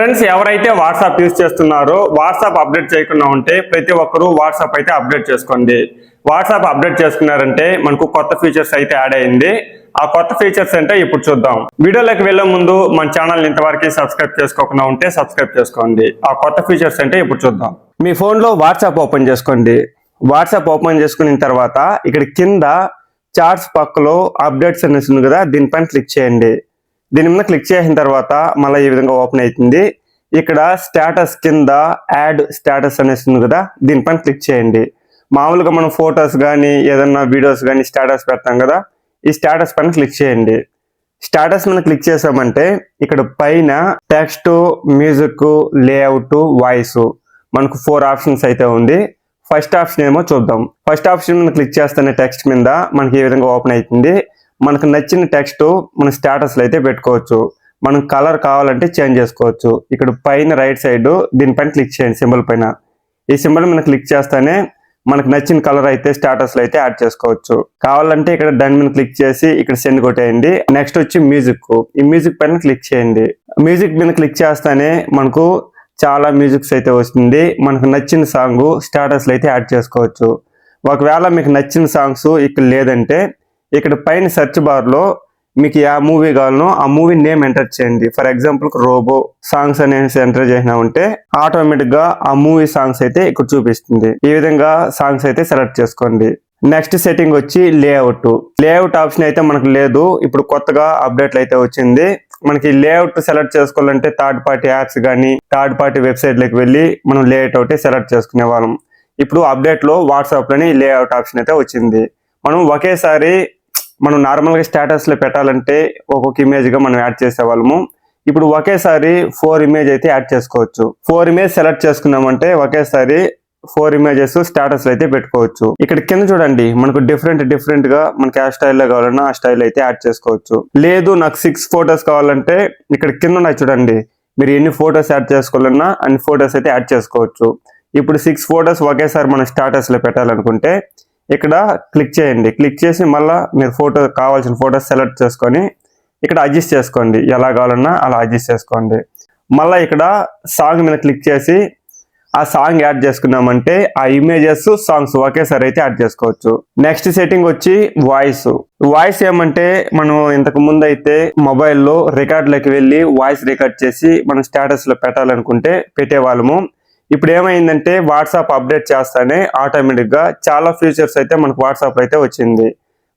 Friends ఎవరైతే WhatsApp use చేస్తున్నారో WhatsApp update చేయకుండా ఉంటే ప్రతి ఒక్కరూ వాట్సాప్ అయితే అప్డేట్ చేసుకోండి. వాట్సాప్ అప్డేట్ చేసుకున్నారంటే మనకు కొత్త ఫీచర్స్ అయితే యాడ్ అయింది. ఆ కొత్త ఫీచర్స్ అంటే ఇప్పుడు చూద్దాం. వీడియోలోకి వెళ్ళే ముందు మన ఛానల్ ఇంతవరకు సబ్స్క్రైబ్ చేసుకోకుండా ఉంటే సబ్స్క్రైబ్ చేసుకోండి. ఆ కొత్త ఫీచర్స్ అంటే ఇప్పుడు చూద్దాం. మీ ఫోన్లో వాట్సాప్ ఓపెన్ చేసుకోండి. వాట్సాప్ ఓపెన్ చేసుకున్న తర్వాత ఇక్కడ కింద చార్ట్స్ పక్కలో అప్డేట్స్ అనేసి ఉంది కదా దీనిపైన క్లిక్ చేయండి. దీని మీద క్లిక్ చేసిన తర్వాత మళ్ళీ ఈ విధంగా ఓపెన్ అవుతుంది ఇక్కడ స్టేటస్ కింద యాడ్ స్టేటస్ అనేసి ఉంది కదా దీనిపైన క్లిక్ చేయండి. మామూలుగా మనం ఫొటోస్ కానీ ఏదన్నా వీడియోస్ కానీ స్టేటస్ పెడతాం కదా ఈ స్టేటస్ పైన క్లిక్ చేయండి. స్టేటస్ మీద క్లిక్ చేసామంటే ఇక్కడ పైన టెక్స్ట్ మ్యూజిక్ లేఅవుట్ వాయిస్ మనకు ఫోర్ ఆప్షన్స్ అయితే ఉంది. ఫస్ట్ ఆప్షన్ ఏమో చూద్దాం. ఫస్ట్ ఆప్షన్ మీద క్లిక్ చేస్తేనే టెక్స్ట్ మీద మనకి ఈ విధంగా ఓపెన్ అవుతుంది మనకు నచ్చిన టెక్స్ట్ మన స్టేటస్లో అయితే పెట్టుకోవచ్చు. మనం కలర్ కావాలంటే చేంజ్ చేసుకోవచ్చు. ఇక్కడ పైన రైట్ సైడ్ దీనిపైన క్లిక్ చేయండి సింబల్ పైన. ఈ సింబల్ మీద క్లిక్ చేస్తేనే మనకు నచ్చిన కలర్ అయితే స్టేటస్లో అయితే యాడ్ చేసుకోవచ్చు. కావాలంటే ఇక్కడ డన్ మీద క్లిక్ చేసి ఇక్కడ సెండ్ కొట్టేయండి. నెక్స్ట్ వచ్చి మ్యూజిక్ ఈ మ్యూజిక్ పైన క్లిక్ చేయండి. మ్యూజిక్ మీద క్లిక్ చేస్తేనే మనకు చాలా మ్యూజిక్స్ అయితే వస్తుంది. మనకు నచ్చిన సాంగ్ స్టేటస్లో అయితే యాడ్ చేసుకోవచ్చు. ఒకవేళ మీకు నచ్చిన సాంగ్స్ ఇక్కడ లేదంటే ఇక్కడ పైన సెర్చ్ బార్లో మీకు ఏ మూవీ కావాలనో ఆ మూవీ నేమ్ ఎంటర్ చేయండి. ఫర్ ఎగ్జాంపుల్ రోబో సాంగ్స్ అనేసి ఎంటర్ చేసినామంటే ఆటోమేటిక్గా ఆ మూవీ సాంగ్స్ అయితే ఇక్కడ చూపిస్తుంది. ఈ విధంగా సాంగ్స్ అయితే సెలెక్ట్ చేసుకోండి. నెక్స్ట్ సెట్టింగ్ వచ్చి లేఅవుట్. లేఅవుట్ ఆప్షన్ అయితే మనకు లేదు. ఇప్పుడు కొత్తగా అప్డేట్లు అయితే వచ్చింది. మనకి లేఅవుట్ సెలెక్ట్ చేసుకోవాలంటే థర్డ్ పార్టీ యాప్స్ కానీ థర్డ్ పార్టీ వెబ్సైట్లకు వెళ్ళి మనం లేఅవుట్ ఒకటి సెలెక్ట్ చేసుకునే వాళ్ళం. ఇప్పుడు అప్డేట్లో వాట్సాప్లోని లేఅవుట్ ఆప్షన్ అయితే వచ్చింది. మనం ఒకేసారి మనం నార్మల్గా స్టేటస్లో పెట్టాలంటే ఒక్కొక్క ఇమేజ్గా మనం యాడ్ చేసేవాళ్ళము. ఇప్పుడు ఒకేసారి ఫోర్ ఇమేజ్ అయితే యాడ్ చేసుకోవచ్చు. ఫోర్ ఇమేజ్ సెలెక్ట్ చేసుకున్నామంటే ఒకేసారి ఫోర్ ఇమేజెస్ స్టేటస్ అయితే పెట్టుకోవచ్చు. ఇక్కడ కింద చూడండి మనకు డిఫరెంట్ డిఫరెంట్గా మనకి ఆ స్టైల్లో కావాలన్నా ఆ స్టైల్ అయితే యాడ్ చేసుకోవచ్చు. లేదు నాకు సిక్స్ ఫోటోస్ కావాలంటే ఇక్కడ కింద ఉన్నాయి చూడండి. మీరు ఎన్ని ఫొటోస్ యాడ్ చేసుకోవాలన్నా అన్ని ఫొటోస్ అయితే యాడ్ చేసుకోవచ్చు. ఇప్పుడు సిక్స్ ఫోటోస్ ఒకేసారి మన స్టాటస్లో పెట్టాలనుకుంటే ఇక్కడ క్లిక్ చేయండి. క్లిక్ చేసి మళ్ళీ మీరు ఫోటో కావాల్సిన ఫోటో సెలెక్ట్ చేసుకొని ఇక్కడ అడ్జస్ట్ చేసుకోండి. ఎలా కావాలన్నా అలా అడ్జస్ట్ చేసుకోండి. మళ్ళీ ఇక్కడ సాంగ్ మీద క్లిక్ చేసి ఆ సాంగ్ యాడ్ చేసుకున్నామంటే ఆ ఇమేజెస్ సాంగ్స్ ఒకేసారి అయితే యాడ్ చేసుకోవచ్చు. నెక్స్ట్ సెట్టింగ్ వచ్చి వాయిస్ వాయిస్ ఏమంటే మనం ఇంతకు ముందు అయితే మొబైల్లో రికార్డ్లోకి వెళ్ళి వాయిస్ రికార్డ్ చేసి మనం స్టేటస్లో పెట్టాలనుకుంటే పెట్టేవాళ్ళము. ఇప్పుడు ఏమైందంటే వాట్సాప్ అప్డేట్ చేస్తానే ఆటోమేటిక్గా చాలా ఫీచర్స్ అయితే మనకు వాట్సాప్ అయితే వచ్చింది.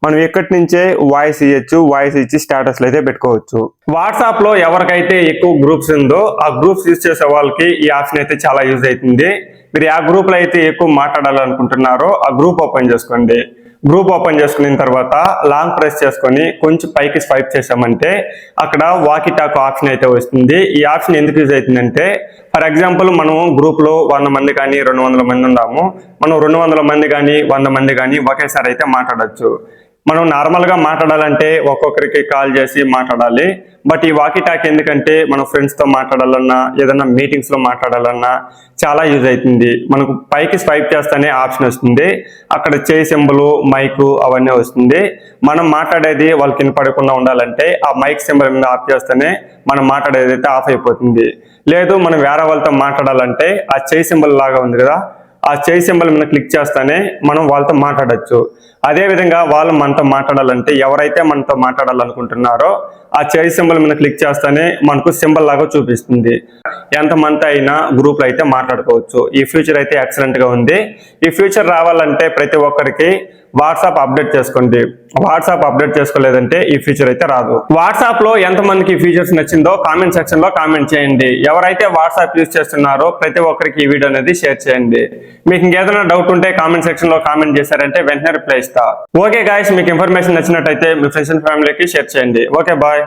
మనం ఎక్కడి నుంచే వాయిస్ ఇవ్వచ్చు వాయిస్ ఇచ్చి స్టేటస్లు అయితే పెట్టుకోవచ్చు. వాట్సాప్లో ఎవరికైతే ఎక్కువ గ్రూప్స్ ఉందో ఆ గ్రూప్స్ యూజ్ చేసే వాళ్ళకి ఈ ఆప్షన్ అయితే చాలా యూజ్ అవుతుంది. మీరు ఆ గ్రూప్లో అయితే ఎక్కువ మాట్లాడాలనుకుంటున్నారో ఆ గ్రూప్ ఓపెన్ చేసుకోండి. గ్రూప్ ఓపెన్ చేసుకున్న తర్వాత లాంగ్ ప్రెస్ చేసుకొని కొంచెం పైకి స్వైప్ చేసామంటే అక్కడ వాకి టాక్ ఆప్షన్ అయితే వస్తుంది. ఈ ఆప్షన్ ఎందుకు యూజ్ అవుతుందంటే ఫర్ ఎగ్జాంపుల్ మనం గ్రూప్లో వంద మంది కానీ రెండు వందల మంది ఉన్నాము. మనం రెండు వందల మంది కానీ వంద మంది కానీ ఒకేసారి అయితే మాట్లాడొచ్చు. మనం నార్మల్గా మాట్లాడాలంటే ఒక్కొక్కరికి కాల్ చేసి మాట్లాడాలి. బట్ ఈ వాకి టాక్ ఎందుకంటే మనం ఫ్రెండ్స్తో మాట్లాడాలన్నా ఏదైనా మీటింగ్స్లో మాట్లాడాలన్నా చాలా యూజ్ అవుతుంది. మనకు పైకి స్వైప్ చేస్తేనే ఆప్షన్ వస్తుంది. అక్కడ చేయి సింబలు మైక్ అవన్నీ వస్తుంది. మనం మాట్లాడేది వాళ్ళకి వినపడకుండా ఉండాలంటే ఆ మైక్ సింబల్ మీద ఆఫ్ చేస్తేనే మనం మాట్లాడేది అయితే ఆఫ్ అయిపోతుంది. లేదు మనం వేరే వాళ్ళతో మాట్లాడాలంటే ఆ చేయి సింబల్ లాగా ఉంది కదా ఆ చేయి సింబల్ మీద క్లిక్ చేస్తానే మనం వాళ్ళతో మాట్లాడొచ్చు. అదేవిధంగా వాళ్ళు మనతో మాట్లాడాలంటే ఎవరైతే మనతో మాట్లాడాలనుకుంటున్నారో ఆ చేయి సింబల్ మీద క్లిక్ చేస్తేనే మనకు సింబల్ లాగా చూపిస్తుంది. ఎంత మంత్ అయినా గ్రూప్లో అయితే మాట్లాడుకోవచ్చు. ఈ ఫ్యూచర్ అయితే ఎక్సలెంట్గా ఉంది. ఈ ఫ్యూచర్ రావాలంటే ప్రతి ఒక్కరికి వాట్సాప్ అప్డేట్ చేసుకోండి. వాట్సాప్ అప్డేట్ చేసుకోలేదంటే ఈ ఫీచర్ అయితే రాదు. వాట్సాప్లో ఎంత ఈ ఫీచర్స్ నచ్చిందో కామెంట్ సెక్షన్లో కామెంట్ చేయండి. ఎవరైతే వాట్సాప్ యూజ్ చేస్తున్నారో ప్రతి ఒక్కరికి ఈ వీడియో అనేది షేర్ చేయండి. మీకు ఇంకేదైనా డౌట్ ఉంటే కామెంట్ సెక్షన్లో కామెంట్ చేశారంటే వెంటనే రిప్లై ఇస్తా ఓకే గాయస్ మీకు ఇన్ఫర్మేషన్ నచ్చినట్టయితే మీ ఫ్రెండ్స్ అండ్ ఫ్యామిలీకి షేర్ చేయండి. Okay bye